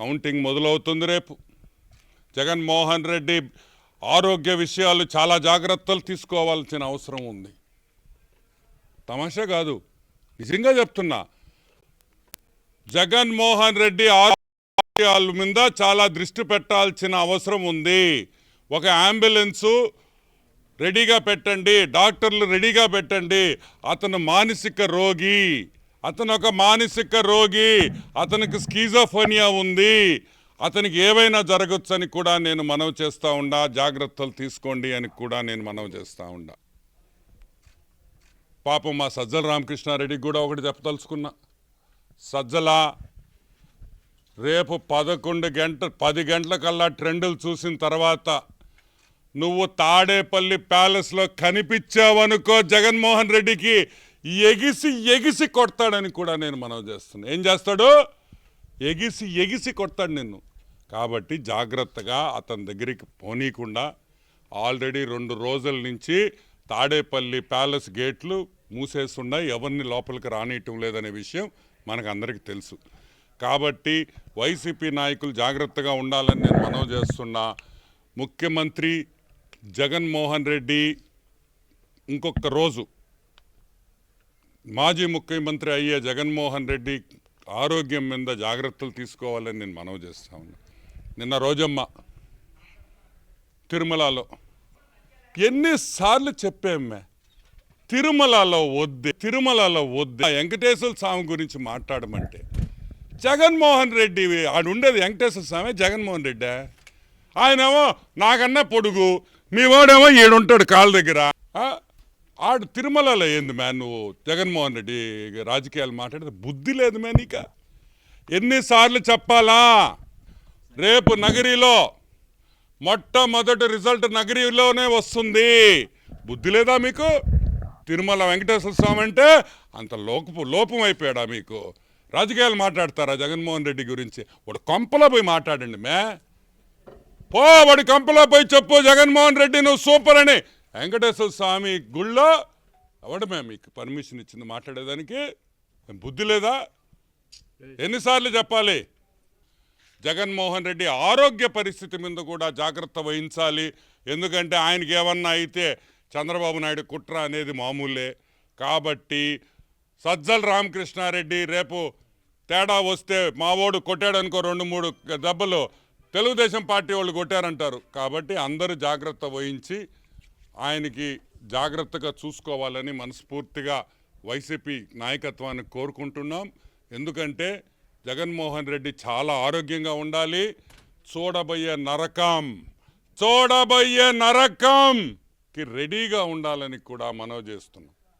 Counting మొదలవుతుంది రేపు. జగన్మోహన్ రెడ్డి ఆరోగ్య విషయాలు చాలా జాగ్రత్తలు తీసుకోవాల్సిన అవసరం ఉంది. తమాషా కాదు నిజంగా చెప్తున్నా. జగన్మోహన్ రెడ్డి ఆరోగ్యాల మీద చాలా దృష్టి పెట్టాల్సిన అవసరం ఉంది. ఒక అంబులెన్సు రెడీగా పెట్టండి డాక్టర్లు రెడీగా పెట్టండి. అతను మానసిక రోగి. అతను ఒక మానసిక రోగి. అతనికి స్కీజోఫోనియా ఉంది. అతనికి ఏవైనా జరగచ్చని కూడా నేను మనవి చేస్తూ ఉండా జాగ్రత్తలు తీసుకోండి అని కూడా నేను మనవి చేస్తూ ఉండా పాపం మా సజ్జల రామకృష్ణారెడ్డికి కూడా ఒకటి చెప్పదలుచుకున్నా. సజ్జల రేపు పదకొండు గంట పది గంటలకల్లా ట్రెండులు చూసిన తర్వాత నువ్వు తాడేపల్లి ప్యాలెస్లో కనిపించావనుకో జగన్మోహన్ రెడ్డికి ఎగిసి ఎగిసి కొడతాడని కూడా నేను మనవి చేస్తున్నాను ఏం చేస్తాడు? ఎగిసి ఎగిసి కొడతాడు నిన్ను. కాబట్టి జాగ్రత్తగా అతని దగ్గరికి పోనీయకుండా ఆల్రెడీ రెండు రోజుల నుంచి తాడేపల్లి ప్యాలెస్ గేట్లు మూసేస్తున్నాయి. ఎవరిని లోపలికి రానియటం లేదనే విషయం మనకు అందరికీ తెలుసు. కాబట్టి వైసీపీ నాయకులు జాగ్రత్తగా ఉండాలని నేను మనవి చేస్తున్నా. ముఖ్యమంత్రి జగన్మోహన్ రెడ్డి ఇంకొక రోజు మాజీ ముఖ్యమంత్రి అయ్యే జగన్మోహన్ రెడ్డి ఆరోగ్యం మీద జాగ్రత్తలు తీసుకోవాలని నేను మనవి చేస్తా ఉన్నా. నిన్న రోజమ్మ తిరుమలలో ఎన్నిసార్లు చెప్పామే తిరుమలలో వద్దే తిరుమలలో వద్దే. వెంకటేశ్వర స్వామి గురించి మాట్లాడమంటే జగన్మోహన్ రెడ్డి ఆడు ఉండేది వెంకటేశ్వర స్వామి జగన్మోహన్ రెడ్డి. ఆయనేమో నాకన్నా పొడుగు మీ వాడేమో ఈడుంటాడు కాళ్ళ దగ్గర. ఆడు తిరుమలలో ఏంది మ్యాన్ నువ్వు? జగన్మోహన్ రెడ్డి రాజకీయాలు మాట్లాడితే బుద్ధి లేదు మ్యా నీక. ఎన్నిసార్లు చెప్పాలా? రేపు నగరిలో మొట్టమొదటి రిజల్ట్ నగరిలోనే వస్తుంది. బుద్ధి లేదా మీకు? తిరుమల వెంకటేశ్వర స్వామి అంటే అంత లోపు లోపం అయిపోయాడా మీకు? రాజకీయాలు మాట్లాడతారా జగన్మోహన్ రెడ్డి గురించి? వాడు కొంపలో పోయి మాట్లాడండి మే పో వాడి కంపలో పోయి చెప్పు జగన్మోహన్ రెడ్డి నువ్వు సూపర్ అని. వెంకటేశ్వర స్వామి గుళ్ళో అవడమే మీకు పర్మిషన్ ఇచ్చింది మాట్లాడేదానికి. బుద్ధి లేదా? ఎన్నిసార్లు చెప్పాలి? జగన్మోహన్ రెడ్డి ఆరోగ్య పరిస్థితి మీద కూడా జాగ్రత్త వహించాలి. ఎందుకంటే ఆయనకి ఏమన్నా అయితే చంద్రబాబు నాయుడు కుట్ర అనేది మామూలే. కాబట్టి సజ్జల రామకృష్ణారెడ్డి రేపు తేడా వస్తే మావోడు కొట్టాడనుకో రెండు మూడు దెబ్బలు తెలుగుదేశం పార్టీ వాళ్ళు కొట్టారంటారు. కాబట్టి అందరూ జాగ్రత్త వహించి ఆయనకి జాగ్రత్తగా చూసుకోవాలని మనస్ఫూర్తిగా వైసీపీ నాయకత్వాన్ని కోరుకుంటున్నాం. ఎందుకంటే జగన్మోహన్ రెడ్డి చాలా ఆరోగ్యంగా ఉండాలి. చూడబోయే నరకం చూడబోయే నరకంకి రెడీగా ఉండాలని కూడా మనవి చేస్తున్నాం.